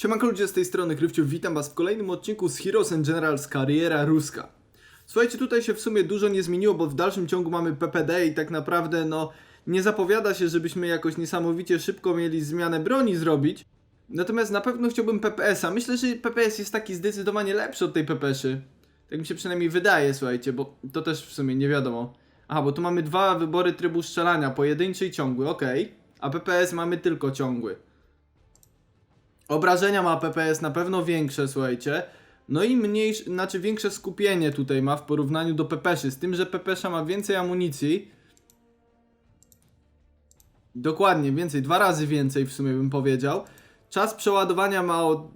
Siemanko ludzie z tej strony Krywciu, witam was w kolejnym odcinku z Heroes and Generals Kariera Ruska. Słuchajcie, tutaj się w sumie dużo nie zmieniło, bo w dalszym ciągu mamy PPD i tak naprawdę no nie zapowiada się, żebyśmy jakoś niesamowicie szybko mieli zmianę broni zrobić. Natomiast na pewno chciałbym PPS-a. Myślę, że PPS jest taki zdecydowanie lepszy od tej PPS-y. Tak mi się przynajmniej wydaje, słuchajcie, bo to też w sumie nie wiadomo. Aha, bo tu mamy dwa wybory trybu strzelania, pojedynczy i ciągły, okej. A PPS mamy tylko ciągły. Obrażenia ma PPS na pewno większe, słuchajcie. No i mniejsze, znaczy większe skupienie tutaj ma w porównaniu do Pepeszy. Z tym, że Pepesza ma więcej amunicji. Dokładnie, więcej, dwa razy więcej w sumie bym powiedział. Czas przeładowania ma o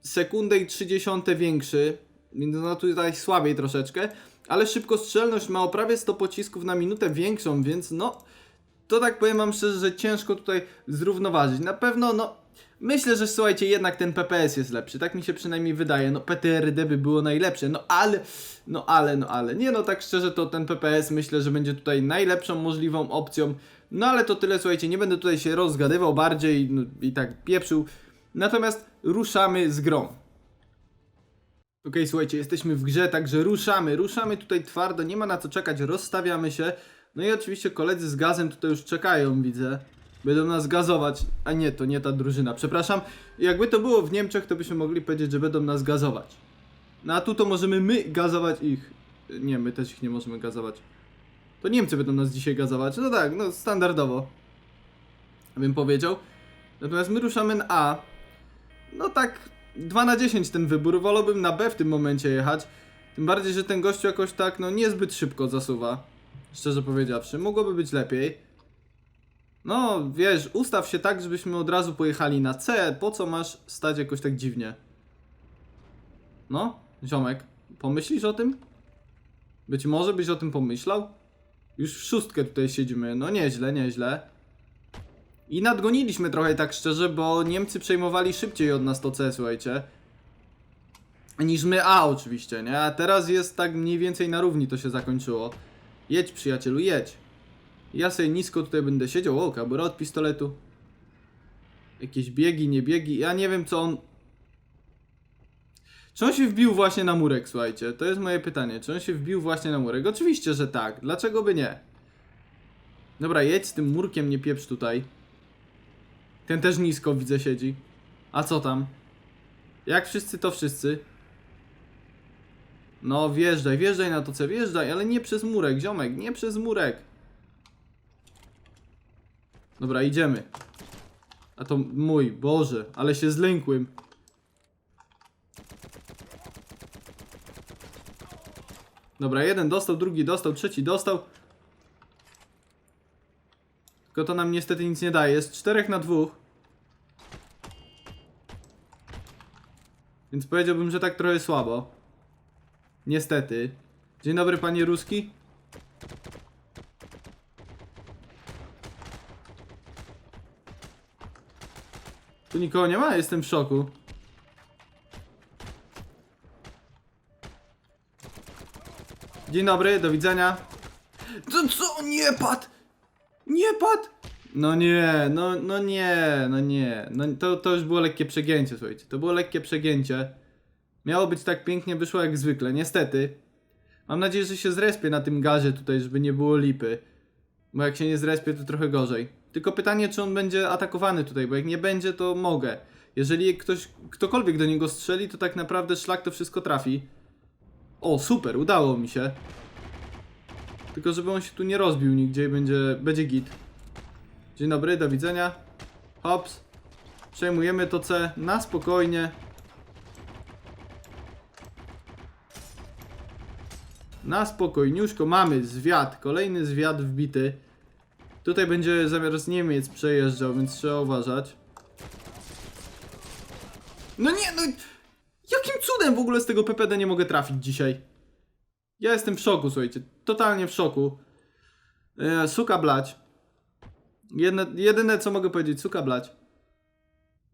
sekundę i 30 większy, więc no tutaj słabiej troszeczkę. Ale szybkostrzelność ma o prawie 100 pocisków na minutę większą, więc no... To tak powiem wam szczerze, że ciężko tutaj zrównoważyć. Na pewno, no... Myślę, że słuchajcie, jednak ten PPS jest lepszy, tak mi się przynajmniej wydaje. No PTRD by było najlepsze, no ale, no ale, no ale. Nie no, tak szczerze to ten PPS myślę, że będzie tutaj najlepszą możliwą opcją. No ale to tyle, słuchajcie, nie będę tutaj się rozgadywał bardziej no, i tak pieprzył. Natomiast ruszamy z grą. Okej, słuchajcie, jesteśmy w grze, także ruszamy, ruszamy tutaj twardo, nie ma na co czekać, rozstawiamy się. No i oczywiście koledzy z gazem tutaj już czekają, widzę. Będą nas gazować, a nie, to nie ta drużyna, przepraszam. Jakby to było w Niemczech, to byśmy mogli powiedzieć, że będą nas gazować. No a tu to możemy my gazować ich. Nie, my też ich nie możemy gazować. To Niemcy będą nas dzisiaj gazować, no tak, no standardowo. Bym powiedział. Natomiast my ruszamy na A. No tak, 2 na 10 ten wybór, wolałbym na B w tym momencie jechać. Tym bardziej, że ten gościu jakoś tak, no niezbyt szybko zasuwa. Szczerze powiedziawszy, mogłoby być lepiej. No, wiesz, ustaw się tak, żebyśmy od razu pojechali na C. Po co masz stać jakoś tak dziwnie? No, ziomek, pomyślisz o tym? Być może byś o tym pomyślał? Już w szóstkę tutaj siedzimy, no nieźle, nieźle. I nadgoniliśmy trochę tak szczerze, bo Niemcy przejmowali szybciej od nas to C, słuchajcie. Niż my A oczywiście, nie? A teraz jest tak mniej więcej na równi to się zakończyło. Jedź przyjacielu, jedź. Ja sobie nisko tutaj będę siedział, o, kabura od pistoletu. Jakieś biegi, nie biegi, ja nie wiem co on... Czy on się wbił właśnie na murek, słuchajcie? To jest moje pytanie. Czy on się wbił właśnie na murek? Oczywiście, że tak. Dlaczego by nie? Dobra, jedź z tym murkiem, nie pieprz tutaj. Ten też nisko, widzę, siedzi. A co tam? Jak wszyscy, to wszyscy. No, wjeżdżaj, wjeżdżaj na to C, wjeżdżaj, ale nie przez murek, ziomek, nie przez murek. Dobra, idziemy. A to mój, Boże, ale się zlękłem. Dobra, jeden dostał, drugi dostał, trzeci dostał. Tylko to nam niestety nic nie daje. Jest czterech na dwóch. Więc powiedziałbym, że tak trochę słabo. Niestety. Dzień dobry, panie Ruski. Tu nikogo nie ma? Jestem w szoku. Dzień dobry, do widzenia. To co? Nie padł! Nie padł! No nie, no, no nie, no nie. No to, to już było lekkie przegięcie, słuchajcie. To było lekkie przegięcie. Miało być tak pięknie, wyszło jak zwykle. Niestety. Mam nadzieję, że się zrespię na tym gazie tutaj, żeby nie było lipy. Bo jak się nie zrespię, to trochę gorzej. Tylko pytanie, czy on będzie atakowany tutaj, bo jak nie będzie, to mogę. Jeżeli ktoś, ktokolwiek do niego strzeli, to tak naprawdę szlak to wszystko trafi. O, super, udało mi się. Tylko żeby on się tu nie rozbił nigdzie i będzie, będzie git. Dzień dobry, do widzenia. Hops. Przejmujemy to C na spokojnie. Na spokojniuszko mamy zwiat, kolejny zwiat wbity. Tutaj będzie zamiar z Niemiec przejeżdżał, więc trzeba uważać. No nie, no jakim cudem w ogóle z tego PPD nie mogę trafić dzisiaj? Ja jestem w szoku, słuchajcie, totalnie w szoku. E, suka blać. Jedne, jedyne co mogę powiedzieć, suka blać.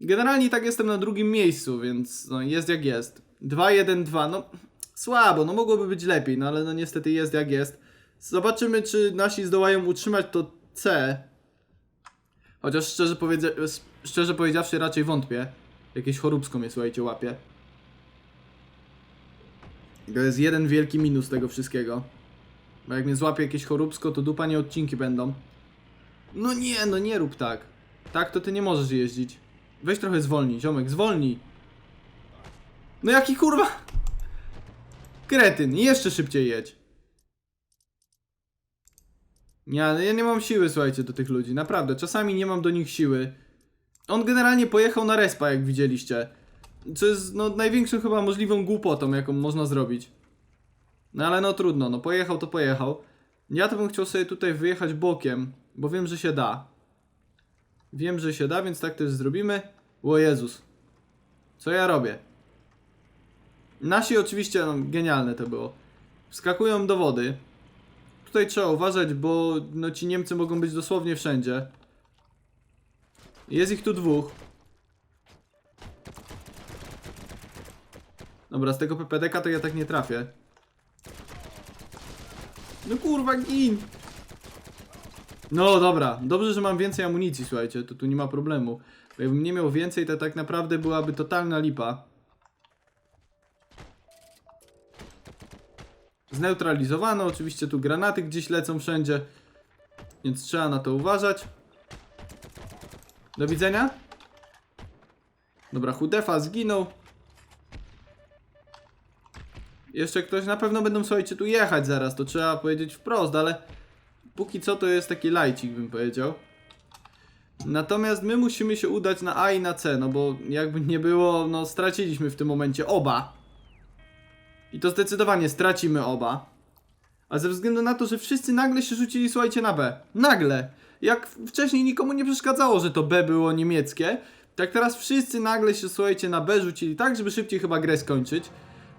Generalnie tak jestem na drugim miejscu, więc no, jest jak jest. 2-1-2, no słabo, no mogłoby być lepiej, no ale no niestety jest jak jest. Zobaczymy, czy nasi zdołają utrzymać to C. Chociaż szczerze, powiedzia szczerze powiedziawszy raczej wątpię. Jakieś choróbsko mnie, słuchajcie, łapie. To jest jeden wielki minus tego wszystkiego. Bo jak mnie złapie jakieś choróbsko, to dupa nie odcinki będą. No nie, no nie rób tak. Tak to ty nie możesz jeździć. Weź trochę zwolnij, ziomek, zwolnij. No jaki kurwa... Kretyn, jeszcze szybciej jedź. Ja, ja nie mam siły, słuchajcie, do tych ludzi, naprawdę. Czasami nie mam do nich siły. On generalnie pojechał na respa, jak widzieliście. Co jest, no, największą chyba możliwą głupotą, jaką można zrobić. No ale no trudno, no pojechał to pojechał. Ja to bym chciał sobie tutaj wyjechać bokiem, bo wiem, że się da. Wiem, że się da, więc tak też zrobimy. O Jezus. Co ja robię? Nasi oczywiście, no genialne to było. Wskakują do wody. Tutaj trzeba uważać, bo no ci Niemcy mogą być dosłownie wszędzie. Jest ich tu dwóch. Dobra, z tego PPDK to ja tak nie trafię. No kurwa, gin! No dobra, dobrze, że mam więcej amunicji, słuchajcie, to tu nie ma problemu. Bo jakbym nie miał więcej, to tak naprawdę byłaby totalna lipa. Zneutralizowano, oczywiście tu granaty gdzieś lecą wszędzie, więc trzeba na to uważać. Do widzenia. Dobra, Hudefa zginął. Jeszcze ktoś, na pewno będą, słuchajcie, tu jechać zaraz, to trzeba powiedzieć wprost, ale póki co to jest taki lajcik, bym powiedział. Natomiast my musimy się udać na A i na C, no bo jakby nie było, no straciliśmy w tym momencie oba. I to zdecydowanie stracimy oba. A ze względu na to, że wszyscy nagle się rzucili, słuchajcie, na B. Nagle. Jak wcześniej nikomu nie przeszkadzało, że to B było niemieckie, tak teraz wszyscy nagle się, słuchajcie, na B rzucili tak, żeby szybciej chyba grę skończyć.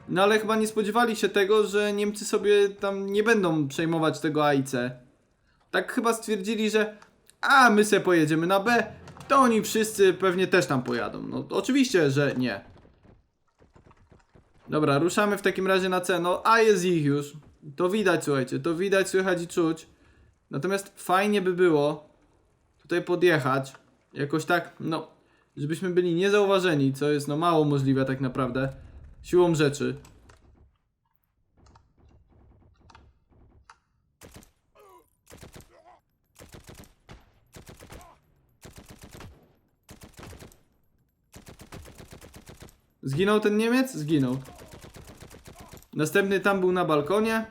No ale chyba nie spodziewali się tego, że Niemcy sobie tam nie będą przejmować tego A i C. Tak chyba stwierdzili, że a my se pojedziemy na B, to oni wszyscy pewnie też tam pojadą. No oczywiście, że nie. Dobra, ruszamy w takim razie na C. No, a jest ich już. To widać, słuchajcie, to widać, słychać i czuć. Natomiast fajnie by było tutaj podjechać. Jakoś tak, no, żebyśmy byli niezauważeni, co jest no mało możliwe tak naprawdę. Siłą rzeczy. Zginął ten Niemiec? Zginął. Następny tam był na balkonie.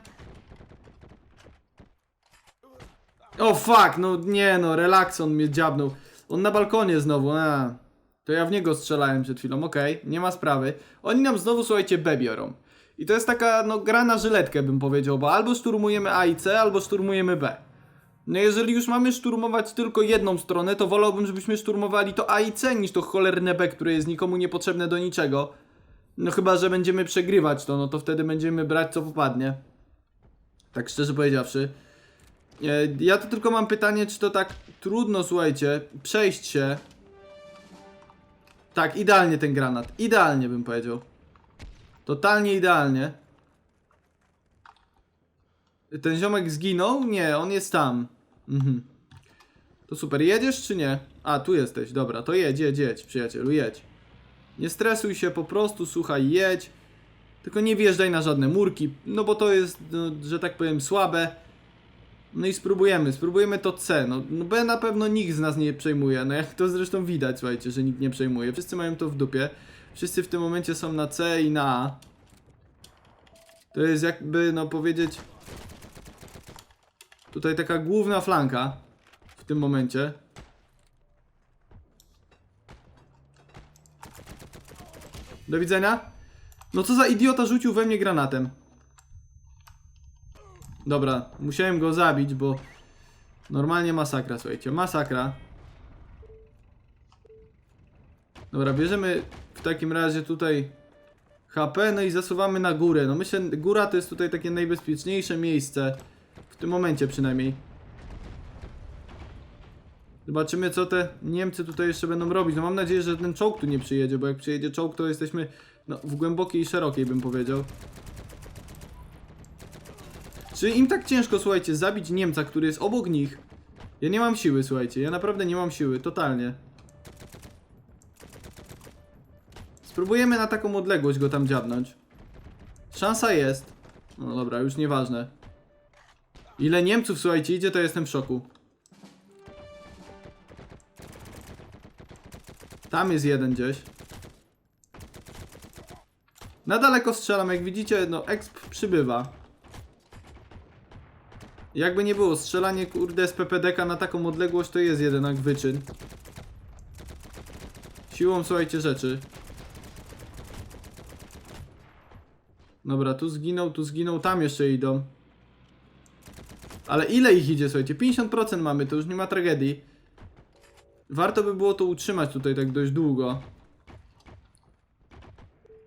O fuck, no nie no, relaks on mnie dziabnął. On na balkonie znowu, a. To ja w niego strzelałem przed chwilą, okej, nie ma sprawy. Oni nam znowu, słuchajcie, B biorą. I to jest taka, no, gra na żyletkę, bym powiedział, bo albo szturmujemy A i C, albo szturmujemy B. No jeżeli już mamy szturmować tylko jedną stronę, to wolałbym, żebyśmy szturmowali to A i C, niż to cholerne B, które jest nikomu niepotrzebne do niczego. No chyba, że będziemy przegrywać to, no to wtedy będziemy brać co popadnie. Tak szczerze powiedziawszy. E, Ja to tylko mam pytanie, czy to tak trudno, słuchajcie, przejść się. Tak, idealnie ten granat. Idealnie bym powiedział. Totalnie idealnie. Ten ziomek zginął? Nie, on jest tam. Mhm. To super. Jedziesz czy nie? A, tu jesteś. Dobra, to jedź, jedź, jedź, przyjacielu, jedź. Nie stresuj się, po prostu słuchaj, jedź. Tylko nie wjeżdżaj na żadne murki, no bo to jest, no, że tak powiem, słabe. No i spróbujemy, spróbujemy to C. No, no B na pewno nikt z nas nie przejmuje. No jak to zresztą widać, słuchajcie, że nikt nie przejmuje. Wszyscy mają to w dupie. Wszyscy w tym momencie są na C i na A. To jest jakby, no powiedzieć... Tutaj taka główna flanka. W tym momencie. Do widzenia. No co za idiota rzucił we mnie granatem. Dobra, musiałem go zabić, bo normalnie masakra, słuchajcie, masakra. Dobra, bierzemy w takim razie tutaj HP, no i zasuwamy na górę. No myślę, góra to jest tutaj takie najbezpieczniejsze miejsce, tym momencie przynajmniej. Zobaczymy, co te Niemcy tutaj jeszcze będą robić. No mam nadzieję, że ten czołg tu nie przyjedzie, bo jak przyjedzie czołg, to jesteśmy no, w głębokiej i szerokiej, bym powiedział. Czy im tak ciężko, słuchajcie, zabić Niemca, który jest obok nich? Ja nie mam siły, słuchajcie, ja naprawdę nie mam siły, totalnie. Spróbujemy na taką odległość go tam dziabnąć. Szansa jest. No dobra, już nieważne. Ile Niemców, słuchajcie, idzie, to jestem w szoku. Tam jest jeden gdzieś. Na daleko strzelam, jak widzicie, no exp przybywa. Jakby nie było, strzelanie kurde z PPDK na taką odległość to jest jednak wyczyn. Siłą, słuchajcie, rzeczy. Dobra, tu zginął, tu zginął, tam jeszcze idą. Ale ile ich idzie, słuchajcie? 50% mamy, to już nie ma tragedii. Warto by było to utrzymać tutaj tak dość długo.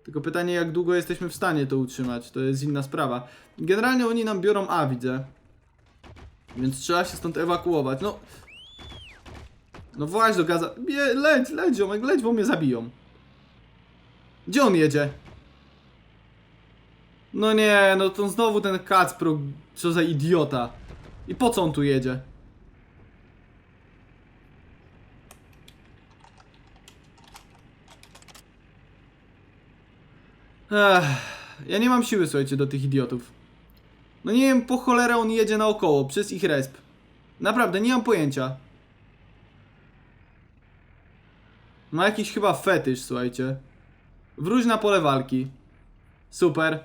Tylko pytanie, jak długo jesteśmy w stanie to utrzymać, to jest inna sprawa. Generalnie oni nam biorą A, widzę. Więc trzeba się stąd ewakuować. No. No właśnie do gaza. Nie, leć, leć, ziomek, leć, bo mnie zabiją. Gdzie on jedzie? No nie, no to znowu ten Kacpro, co za idiota. I po co on tu jedzie? Ech, ja nie mam siły, słuchajcie, do tych idiotów. No nie wiem, po cholerę on jedzie naokoło, przez ich resp. Naprawdę, nie mam pojęcia. Ma jakiś chyba fetysz, słuchajcie. Wróć na pole walki. Super.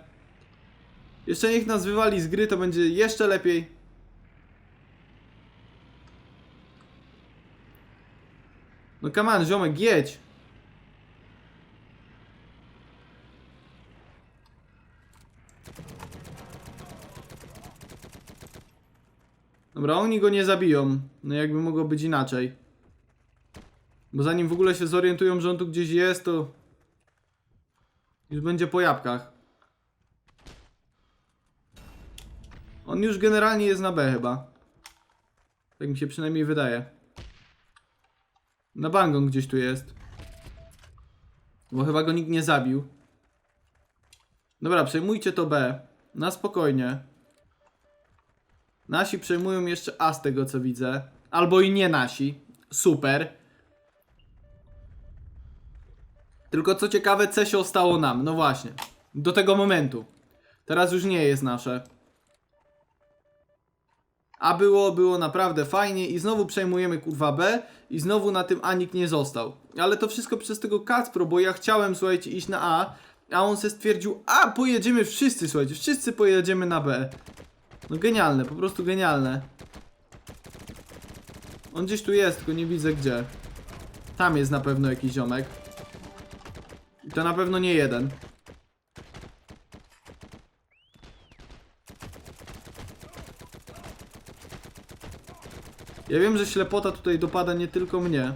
Jeszcze niech nas wywali z gry, to będzie jeszcze lepiej. No come on, ziomek, jedź. Dobra, oni go nie zabiją. No jakby mogło być inaczej. Bo zanim w ogóle się zorientują, że on tu gdzieś jest, to... Już będzie po jabłkach. On już generalnie jest na B chyba. Tak mi się przynajmniej wydaje. Na bangon gdzieś tu jest. Bo chyba go nikt nie zabił. Dobra, przejmujcie to B. Na spokojnie. Nasi przejmują jeszcze A z tego co widzę. Albo i nie nasi. Super. Tylko co ciekawe, C się ostało nam. No właśnie. Do tego momentu. Teraz już nie jest nasze. A było, było naprawdę fajnie i znowu przejmujemy kurwa B i znowu na tym A nikt nie został. Ale to wszystko przez tego Kacpro, bo ja chciałem, słuchajcie, iść na A, a on se stwierdził, a pojedziemy wszyscy, słuchajcie, wszyscy pojedziemy na B. No genialne, po prostu genialne. On gdzieś tu jest, tylko nie widzę gdzie. Tam jest na pewno jakiś ziomek. I to na pewno nie jeden. Ja wiem, że ślepota tutaj dopada nie tylko mnie.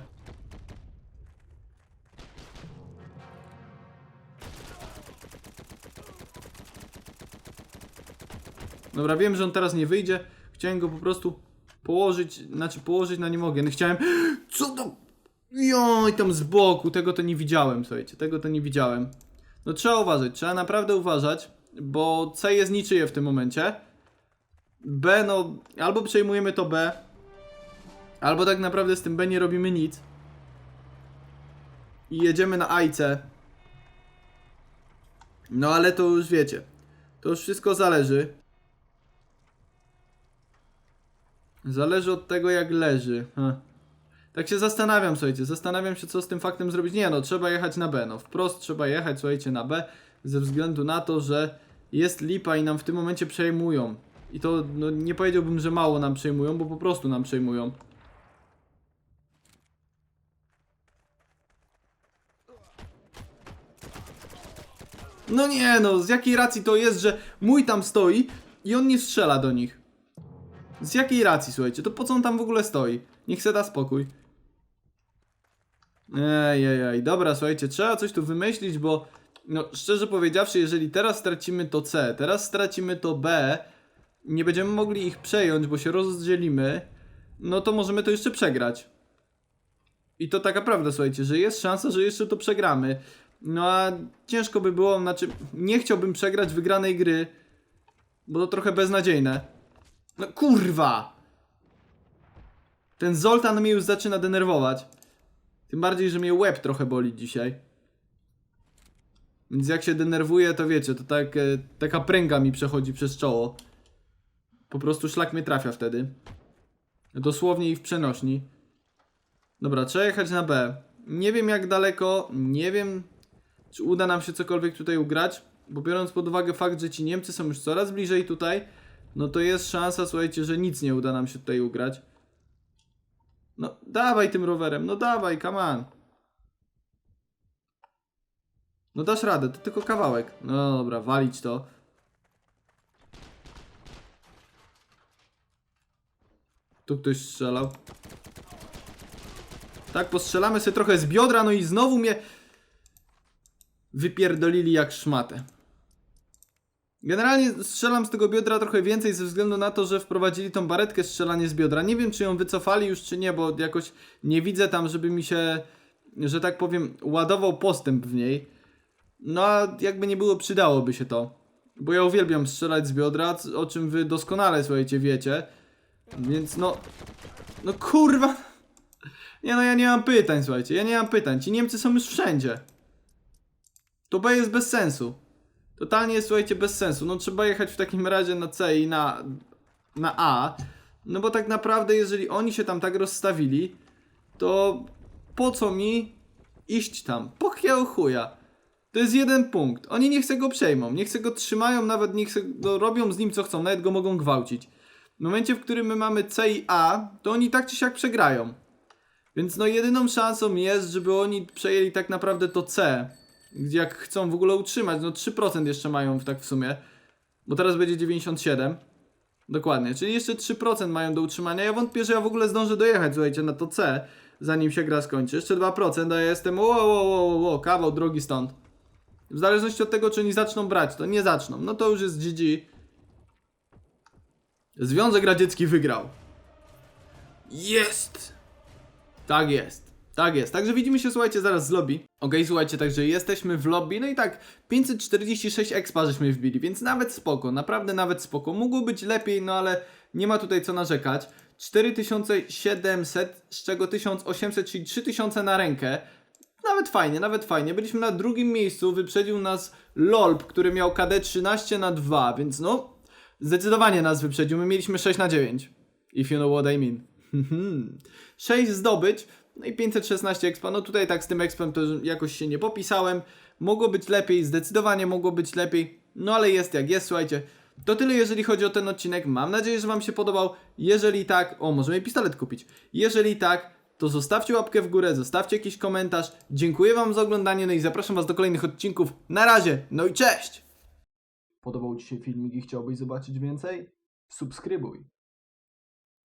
Dobra, wiem, że on teraz nie wyjdzie. Chciałem go po prostu położyć, znaczy położyć na nie mogę. No chciałem... Co to? Joj, tam z boku, tego to nie widziałem, słuchajcie, tego to nie widziałem. No trzeba uważać, trzeba naprawdę uważać, bo C jest niczyje w tym momencie. B, no, albo przejmujemy to B, albo tak naprawdę z tym B nie robimy nic. I jedziemy na AIC. No ale to już wiecie, to już wszystko zależy. Zależy od tego jak leży. Huh. Tak się zastanawiam, słuchajcie, zastanawiam się co z tym faktem zrobić. Nie no, trzeba jechać na B, no wprost trzeba jechać, słuchajcie, na B, ze względu na to, że jest lipa i nam w tym momencie przejmują. I to, no nie powiedziałbym, że mało nam przejmują, bo po prostu nam przejmują. No nie no, z jakiej racji to jest, że mój tam stoi i on nie strzela do nich? Z jakiej racji, słuchajcie, to po co on tam w ogóle stoi? Niech se da spokój. Ej, ej, ej, dobra, słuchajcie, trzeba coś tu wymyślić, bo no szczerze powiedziawszy, jeżeli teraz stracimy to C, teraz stracimy to B, nie będziemy mogli ich przejąć, bo się rozdzielimy, no to możemy to jeszcze przegrać. I to taka prawda, słuchajcie, że jest szansa, że jeszcze to przegramy. No a ciężko by było, znaczy nie chciałbym przegrać wygranej gry, bo to trochę beznadziejne. No kurwa! Ten Zoltan mnie już zaczyna denerwować. Tym bardziej, że mnie łeb trochę boli dzisiaj. Więc jak się denerwuję, to wiecie, to tak, e, taka pręga mi przechodzi przez czoło. Po prostu szlak mnie trafia wtedy. Dosłownie i w przenośni. Dobra, trzeba jechać na B. Nie wiem jak daleko, nie wiem czy uda nam się cokolwiek tutaj ugrać, bo biorąc pod uwagę fakt, że ci Niemcy są już coraz bliżej tutaj, no to jest szansa, słuchajcie, że nic nie uda nam się tutaj ugrać. No, dawaj tym rowerem, no dawaj, come on. No dasz radę, to tylko kawałek. No dobra, walić to. Tu ktoś strzelał. Tak, postrzelamy sobie trochę z biodra, no i znowu mnie wypierdolili jak szmatę. Generalnie strzelam z tego biodra trochę więcej ze względu na to, że wprowadzili tą baretkę strzelanie z biodra. Nie wiem, czy ją wycofali już, czy nie, bo jakoś nie widzę tam, żeby mi się, że tak powiem, ładował postęp w niej. No a jakby nie było, przydałoby się to. Bo ja uwielbiam strzelać z biodra, o czym wy doskonale, słuchajcie, wiecie. Więc no... No kurwa... Nie no, ja nie mam pytań, słuchajcie, ja nie mam pytań. Ci Niemcy są już wszędzie. To B jest bez sensu. Totalnie słuchajcie, bez sensu. No trzeba jechać w takim razie na C i na, na A. No bo tak naprawdę, jeżeli oni się tam tak rozstawili, to po co mi iść tam? Po chuja? To jest jeden punkt. Oni niech se go przejmą, niech se go trzymają, nawet niech se no, robią z nim co chcą, nawet go mogą gwałcić. W momencie, w którym my mamy C i A, to oni tak czy siak przegrają. Więc no jedyną szansą jest, żeby oni przejęli tak naprawdę to C. Jak chcą w ogóle utrzymać, no 3% jeszcze mają w tak w sumie. Bo teraz będzie 97. Dokładnie, czyli jeszcze 3% mają do utrzymania. Ja wątpię, że ja w ogóle zdążę dojechać, słuchajcie, na to C, zanim się gra skończy. Jeszcze 2%, a ja jestem o, o, o, o, o, kawał drogi stąd. W zależności od tego, czy oni zaczną brać, to nie zaczną. No to już jest GG. Związek Radziecki wygrał. Jest! Tak jest. Tak jest. Także widzimy się, słuchajcie, zaraz z lobby. Okej, słuchajcie, także jesteśmy w lobby. No i tak, 546 expa żeśmy wbili, więc nawet spoko, naprawdę nawet spoko. Mogło być lepiej, no ale nie ma tutaj co narzekać. 4700, z czego 1800, czyli 3000 na rękę. Nawet fajnie, nawet fajnie. Byliśmy na drugim miejscu, wyprzedził nas LOLP, który miał KD 13 na 2, więc no, zdecydowanie nas wyprzedził. My mieliśmy 6 na 9. If you know what I mean. 6 zdobyć, no i 516 expa. No tutaj tak z tym expem to jakoś się nie popisałem. Mogło być lepiej, zdecydowanie mogło być lepiej. No ale jest jak jest, słuchajcie. To tyle jeżeli chodzi o ten odcinek. Mam nadzieję, że Wam się podobał. Jeżeli tak, o, możemy pistolet kupić. Jeżeli tak, to zostawcie łapkę w górę, zostawcie jakiś komentarz. Dziękuję Wam za oglądanie, no i zapraszam Was do kolejnych odcinków. Na razie, no i cześć! Podobał Ci się filmik i chciałbyś zobaczyć więcej? Subskrybuj.